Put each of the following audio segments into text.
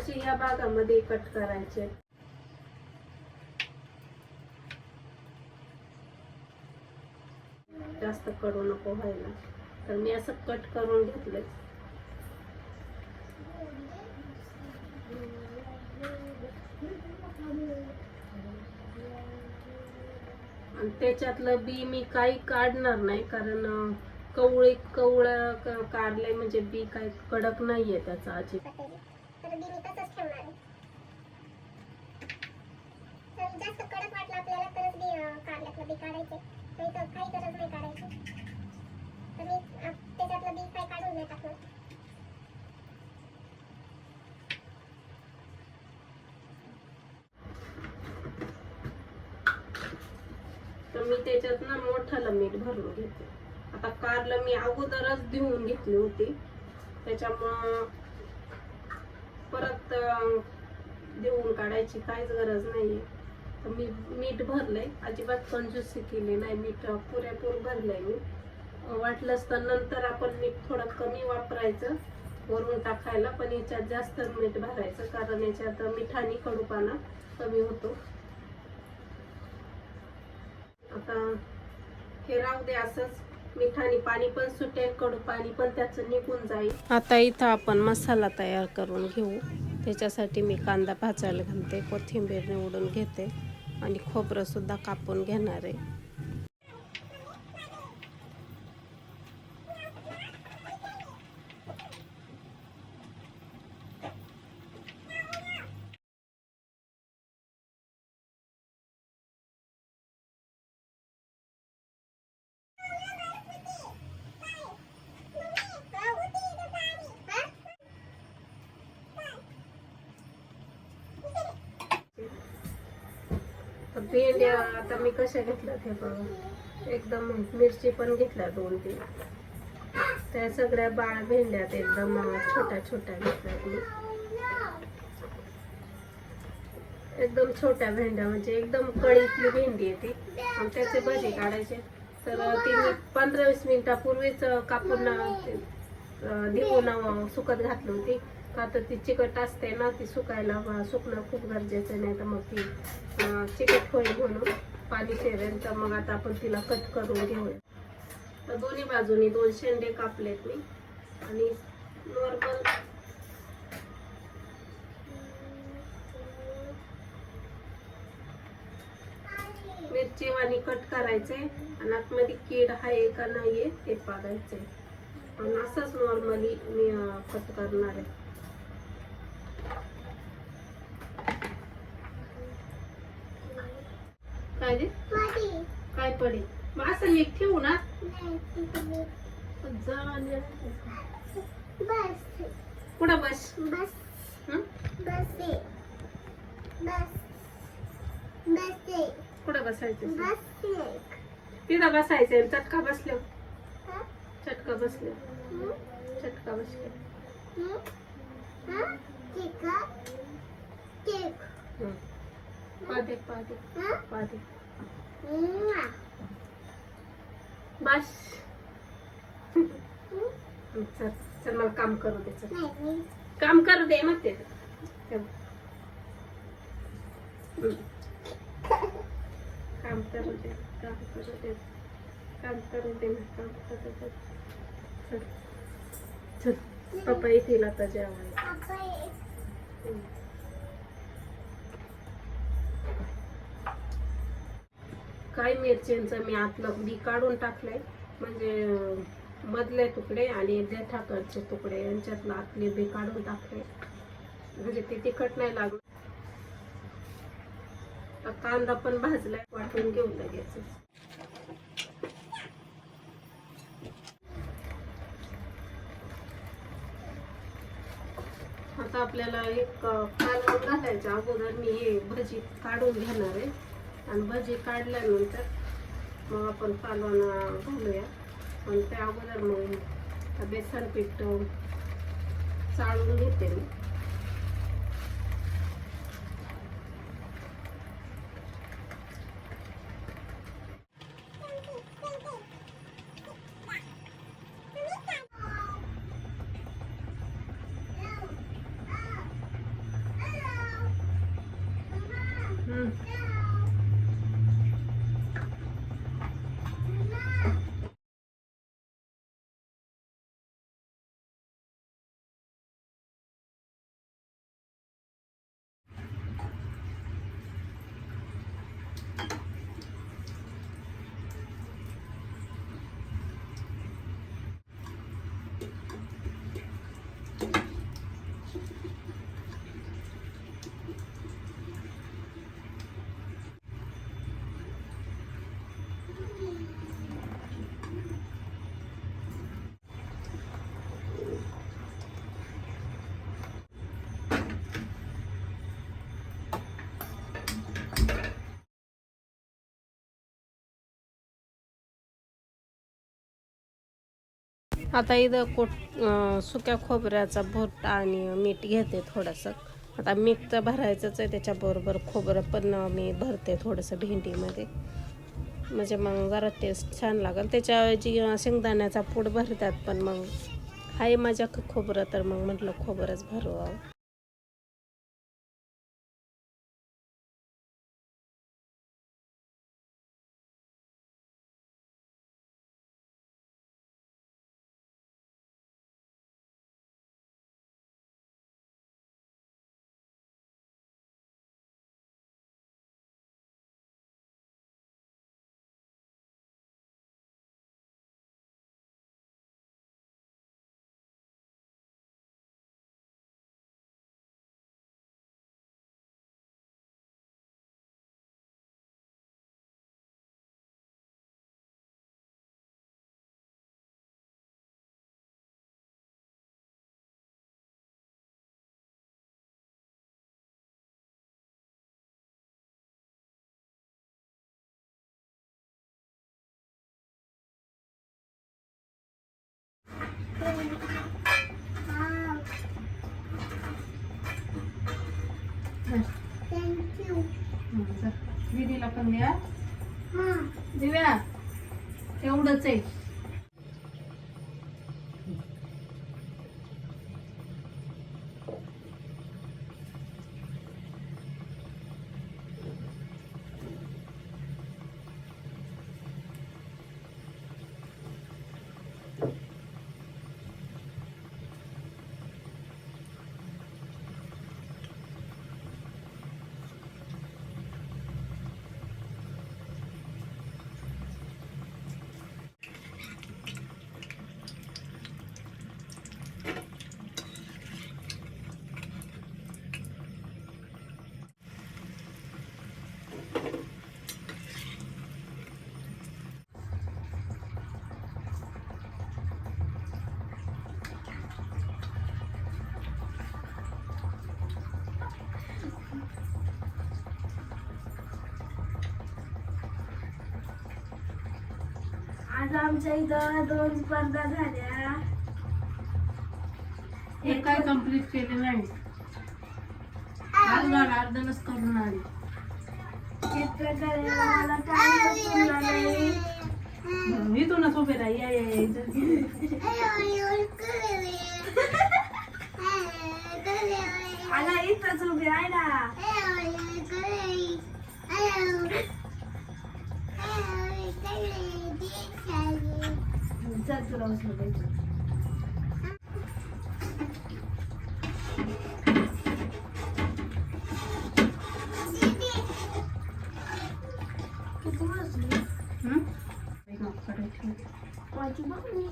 असे या भागामध्ये कट करायचे. जास्त कडू नको व्हायला. तर मी असं कट करून घेतलंय. आणि त्याच्यातलं बी मी काही काढणार नाही कारण कवळी कवळ काढले काढलंय म्हणजे बी काही कडक नाहीये त्याचा अजिबात. तर बी मी तसंच ठेवणार आहे. तर जास्त कडक वाटलं आपल्याला तरच बी कारल्यातलं बी काढायचे. नाही तर काही गरज नाही काढायची. तर मी त्याच्यातलं बी काही काढून नाही टाकणार तर मी त्याच्यात ना मोठं मीठ भरून घेते. आता कारलं मी अगोदरच धुवून घेतली होती. त्याच्यामुळं परत देऊन काढायची काहीच गरज नाहीये. तर मी मीठ भरलंय. अजिबात कंजूसी केली नाही. मीठ पुरेपूर भरलंय मी. अं, वाटलंच तर नंतर आपण मीठ थोडं कमी वापरायचं वरून टाकायला पण याच्यात जास्त मीठ भरायचं कारण याच्यात मिठानी कडूपाना कमी होतो. आता हे राहू दे असंच. मिठाने पाणी पण सुटेल कडू पाणी पण त्याचं निघून जाईल. आता इथं आपण मसाला तयार करून घेऊ. त्याच्यासाठी मी कांदा भाजायला घालते कोथिंबीर निवडून घेते आणि खोबरंसुद्धा कापून घेणार आहे. तर भेंड्या आता मी कशा घेतल्या ते बघा. एकदम मिरची पण घेतल्या दोन तीन. त्या सगळ्या बाळ भेंड्यात एकदम छोट्या छोट्या घेतल्यात मी. एकदम छोट्या भेंड्या म्हणजे एकदम कळीतली भेंडी आहे ती. आणि त्याचे भजी काढायचे. तर ती मी पंधरा वीस मिनिटापूर्वीच कापून ते, देऊन सुकत घातली होती. का तर ती चिकट असते ना ती सुकायला सुकणं खूप गरजेचं नाही तर मग ती चिकट होईल म्हणून पाणी शेरेल. तर मग आता आपण तिला कट करून घेऊया. तर दोन्ही बाजूनी दोन शेंडे कापलेत मी. आणि नॉर्मल मिरची वाणी कट करायचे. आणि आतमध्ये कीड आहे का नाहीये ते बघायचे आणि असंच नॉर्मली मी कट करणार आहे. काय दे काय पडेल? मग असं नीट ठेवू ना. कुठं बस. बस? बस. दे बस. बस. दे कुठं बसायचं? तिथं बसायचं चटका बसल्या हा? चटका बसल्या हं? चटका बसल्या हं? हा? ठीक बस? चल मला काम करू दे चल. काम करू दे मग ते. काम करू दे काम करू दे. काम करू दे काम करू दे. चल. चल. पप्पा येतील आता जेवायला. आपण काही मिरच्यांचं मी आतलं बी काढून टाकलंय. म्हणजे मधले तुकडे आणि देठाकडचे तुकडे यांच्यातलं आतले बी काढून टाकले म्हणजे ते तिखट नाही लागलं. आता कांदा पण भाजलाय वाटून घेऊन लगेच. आता आपल्याला एक कालवण घालायच्या अगोदर मी हे भजी काढून घेणार आहे. आणि भजी काढल्यानंतर मग आपण पालवण घालूया. पण त्या अगोदर मग बेसन पीठ चाळून घेते मी. Yeah. आता इथं कोट सुक्या खोबऱ्याचा भोट आणि मीठ घेते थोडंसं. आता मीठ तर भरायचंच आहे त्याच्याबरोबर खोबरं पण मी भरते थोडंसं भेंडीमध्ये. म्हणजे मग जरा टेस्ट छान लागेल. त्याच्याऐवजी शेंगदाण्याचा पूड भरतात पण मग आहे माझ्या खोबरं तर मग म्हटलं खोबरंच भरवावं दिला पण द्या दिव्या एवढंच आहे. आमच्या इथं दोन स्पर्धा झाल्या. हे काय कंप्लीट केले नाही. आज अर्धनच करून आली. चित्रकलेला मला काय जमला नाही इथूनच उभे राहा या या या इथं. आला इथंच उभी आहे ना. चल तुला उचलून द्यायचं. किती वाजले? हं? एक मग कडे ठेव. माझी मम्मी.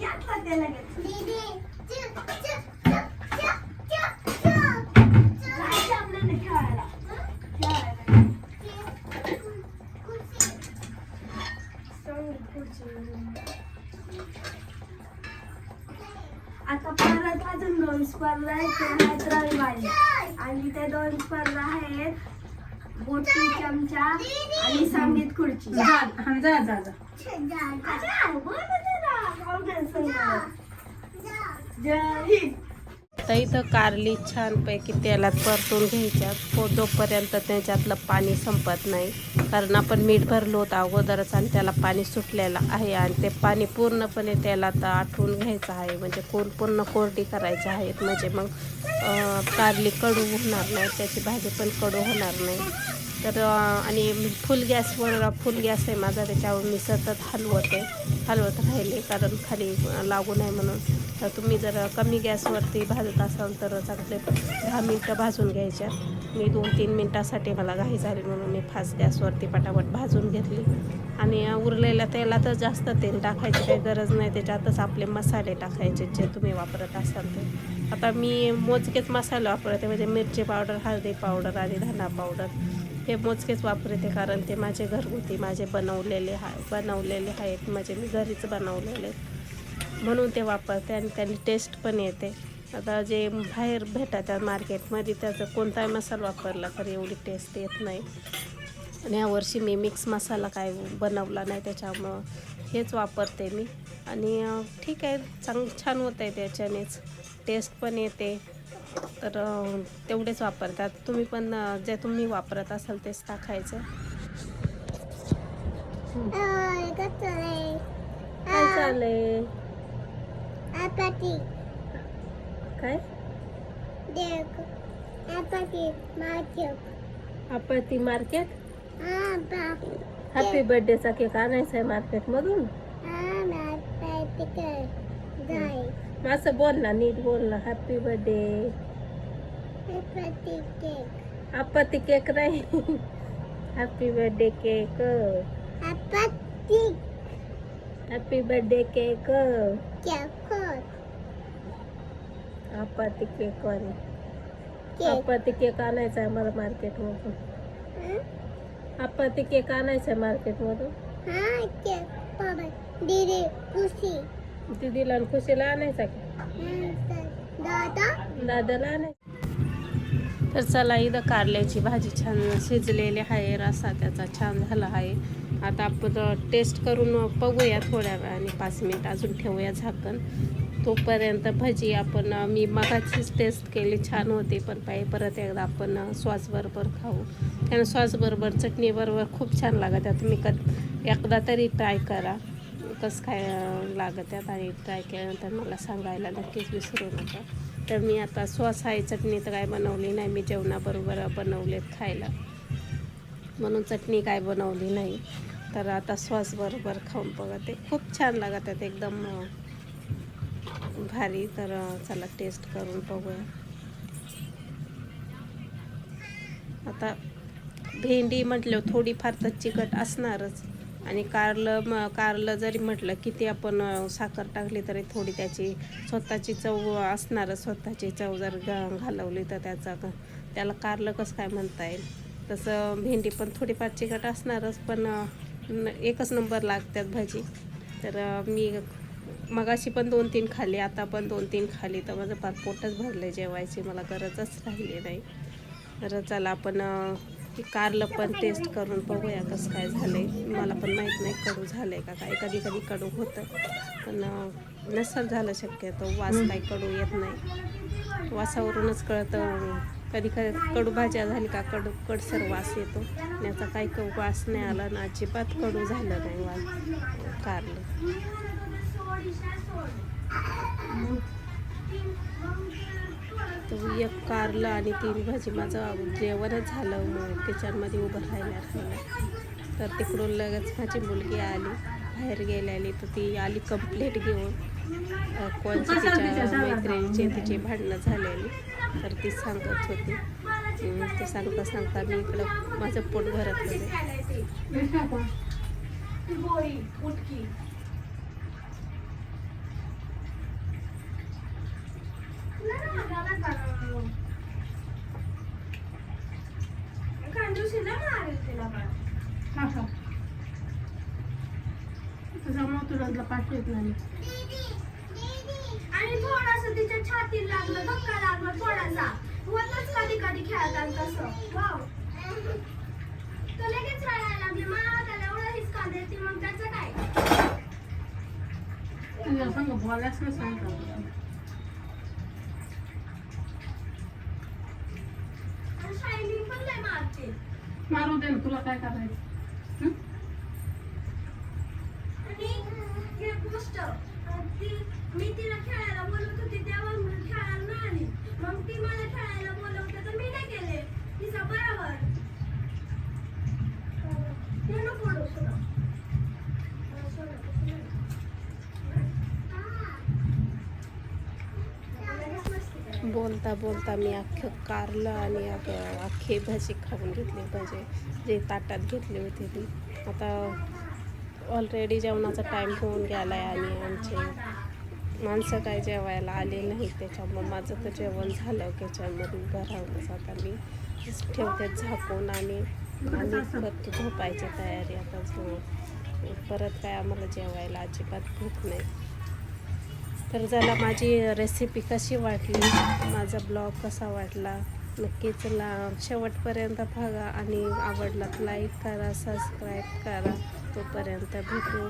घातला ते लगेच. जायचं आपल्याला खेळायला. खेळायला. सांग खुर्ची. आता परत अजून दोन स्पर्धा आहेत त्या आहेत रविवारी आणि त्या दोन स्पर्धा आहेत बोटी चमचा आणि संगीत खुर्ची जा हा, जा जा जा अच्छा, बोल ना जरा. कोण काय सांगणार? जय हिंद. तर इथं कारली छानपैकी तेलात परतून घ्यायच्या तो जोपर्यंत त्याच्यातलं पाणी संपत नाही कारण आपण मीठ भरलो होतं अगोदरच आणि त्याला पाणी सुटलेलं आहे आणि ते पाणी पूर्णपणे तेलात आठवून घ्यायचं आहे. म्हणजे कोण पूर्ण कोरडी करायची आहेत म्हणजे मग कारली कडू होणार नाही त्याची भाजी पण कडू होणार नाही. तर आणि फुल गॅसवर फुल गॅस आहे माझा त्याच्यावर मी सतत हलवते. हलवत राहिले कारण खाली लागू नाही म्हणून. तर तुम्ही जर कमी गॅसवरती भाजत असाल तर चांगले दहा मिनटं भाजून घ्यायच्या. मी दोन तीन मिनटासाठी मला घाई झाली म्हणून मी फास्ट गॅसवरती पटापट भाजून घेतली. आणि उरलेल्या तेलातच जास्त तेल टाकायची काही गरज नाही त्याच्यातच आपले मसाले टाकायचे जे तुम्ही वापरत असाल ते. आता मी मोजकेच मसाले वापरते म्हणजे मिरची पावडर हळदी पावडर आणि धना पावडर. हे मोजकेच वापरते कारण ते माझे घरगुती माझे बनवलेले हा बनवलेले आहेत म्हणजे मी घरीच बनवलेले. म्हणून ते वापरते आणि त्याने टेस्ट पण येते. आता जे बाहेर भेटतात मार्केटमध्ये त्याचा कोणताही मसाला वापरला तर एवढी टेस्ट येत नाही. आणि यावर्षी मी मिक्स मसाला काय बनवला नाही त्याच्यामुळं हेच वापरते मी. आणि ठीक आहे चांग छान होत आहे त्याच्यानेच. टेस्ट पण येते. तर तेवढेच वापरतात. तुम्ही पण जे तुम्ही वापरत असाल तेच टाकायचं. काय चाललंय? काय आपत्ती मार्केट हॅपी बर्थडेचा केक आणायचा आहे मार्केटमधून मग असं बोल ना नीट बोल ना हॅपी बर्थडे आपत्ती केक नाही happy birthday cake happy birthday cake आपत्ती केक वाली. आपत्ती केक आणायचा आहे मला मार्केटमधून. आपत्ती केक आणायचा आहे मार्केटमधून. दीदी खुशी. दीदीला खुशीला आणायचा का? दादा? दादाला आणायचा. तर चला इथं कारल्याची भाजी छान शिजलेली आहे. रसा त्याचा छान झाला आहे. आता आपण टेस्ट करून बघूया थोड्या वेळाने. पाच मिनिट अजून ठेवूया झाकण. तोपर्यंत भजी आपण मी मगाचीच टेस्ट केली. छान होती पण पाहिजे परत एकदा आपण सॉसबरोबर खाऊ. कारण सॉसबरोबर चटणीबरोबर खूप छान लागत. आहे तुम्ही क एकदा तरी ट्राय करा. कसं काय लागत आहेत आणि ट्राय केल्यानंतर मला सांगायला नक्कीच विसरू नका. तर मी आता सॉस आहे चटणी तर काय बनवली नाही. मी जेवणाबरोबर बनवलेत खायला. म्हणून चटणी काय बनवली नाही. तर आता सॉस बरोबर खाऊन बघते खूप छान लागत आहेत एकदम भारी. तर चला टेस्ट करून बघूया. आता भेंडी म्हटलं थोडीफार तर चिकट असणारच. आणि कारलं म कारलं जरी म्हटलं किती आपण साखर टाकली तरी थोडी त्याची स्वतःची चव असणारच. स्वतःची चव जर घालवली तर त्याचा त्याला कारलं कसं काय म्हणता येईल? तसं भेंडी पण थोडीफार चिकट असणारच पण न- एकच नंबर लागतात भाजी. तर मी मगाशी पण दोन तीन खाल्ली आता पण दोन तीन खाल्ली. तर माझं फार पोटच भरलं जेवायची. मला गरजच राहिली नाही. तर चला आपण कारलं पण टेस्ट करून बघूया कसं काय झालंय. मला पण माहीत नाही कडू झालंय का काय. कधी कधी कडू होतं. पण नसेल झालं शक्यतो. वास काही कडू येत नाही. वासावरूनच कळतं. कधी कधी कडू भाज्या झाली का कडू कडसर वास येतो. याचा काही क- वास नाही आला ना अजिबात कडू झालं नाही वास कारलं. तर एक कारलं आणि तीन भाजी माझं जेवणच झालं मग किचनमध्ये उभं राहिल्या राहिलं तर तिकडून लगेच माझी मुलगी आली बाहेर गेलेली. तर ती आली कंप्लेट घेऊन. कोणची तिच्या मैत्रिणीची तिची भांडणं झालेली तर ती सांगत होती. ते सांगता सांगता मी इकडं माझं पोट भरत होते त्याच्यामुळे तुला येत नाही. आणि थोडासा तिच्या छातीला लागलं धक्का लागला थोडासा. होतच कधी कधी खेळतात तसं? वाव. तो लगेच रडायला लागले मला त्याला एवढं हिसका देते मग त्याचं काय? तुझ्या संग बोलायच सांगतात शायनिंग पण लय मारते. मारू दे ना तुला काय करायचं हं? आणि गोष्ट ती मी तिला खेळायला बोलवत होती तेव्हा खेळायला मग ती मला खेळायला बोलवते तर मी नाही तिचा बरोबर. नको बोलता बोलता मी अख्खं कारलं आणि अख्खे अख्खी भाजी खाऊन घेतली भाजी जे ताटात घेतली होती ती. आता ऑलरेडी जेवणाचा टाईम होऊन गेला आहे आणि आमचे माणसं काय जेवायला आले नाही त्याच्यामुळं माझं तर जेवण झालं त्याच्यामध्ये घरावरच आता मी ठेवते झाकून आणि आणि परत झोपायची तयारी आता झोप परत काय आम्हाला जेवायला अजिबात भूक नाही. तर जरा माझी रेसिपी कशी वाटली माझा ब्लॉग कसा वाटला नक्कीच ला शेवटपर्यंत बघा आणि आवडला लाईक करा सबस्क्राईब करा. तोपर्यंत भेटू.